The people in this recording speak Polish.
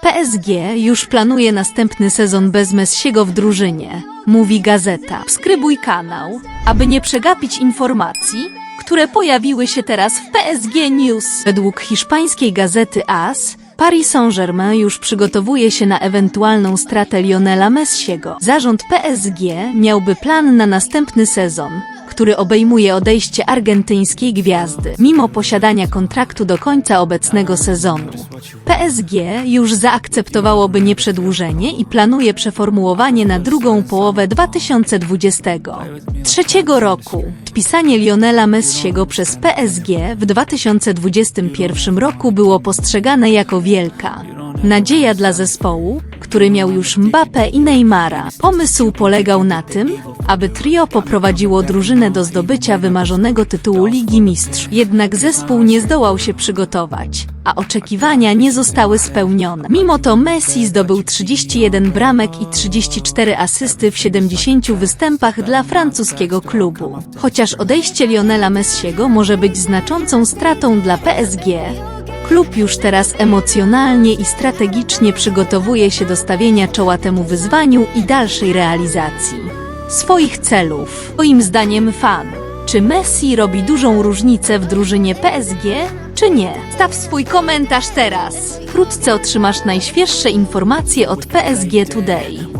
PSG już planuje następny sezon bez Messiego w drużynie, mówi gazeta. Subskrybuj kanał, aby nie przegapić informacji, które pojawiły się teraz w PSG News. Według hiszpańskiej gazety AS, Paris Saint-Germain już przygotowuje się na ewentualną stratę Lionela Messiego. Zarząd PSG miałby plan na następny sezon, który obejmuje odejście argentyńskiej gwiazdy, mimo posiadania kontraktu do końca obecnego sezonu. PSG już zaakceptowałoby nieprzedłużenie i planuje przeformułowanie na drugą połowę 2023 roku. Wpisanie Lionela Messiego przez PSG w 2021 roku było postrzegane jako wielka nadzieja dla zespołu, który miał już Mbappé i Neymara. Pomysł polegał na tym, aby trio poprowadziło drużynę do zdobycia wymarzonego tytułu Ligi Mistrzów. Jednak zespół nie zdołał się przygotować, a oczekiwania nie zostały spełnione. Mimo to Messi zdobył 31 bramek i 34 asysty w 70 występach dla francuskiego klubu. Chociaż odejście Lionela Messiego może być znaczącą stratą dla PSG, Klub już teraz emocjonalnie i strategicznie przygotowuje się do stawienia czoła temu wyzwaniu i dalszej realizacji swoich celów. Moim zdaniem fan, czy Messi robi dużą różnicę w drużynie PSG, czy nie? Staw swój komentarz teraz. Wkrótce otrzymasz najświeższe informacje od PSG Today.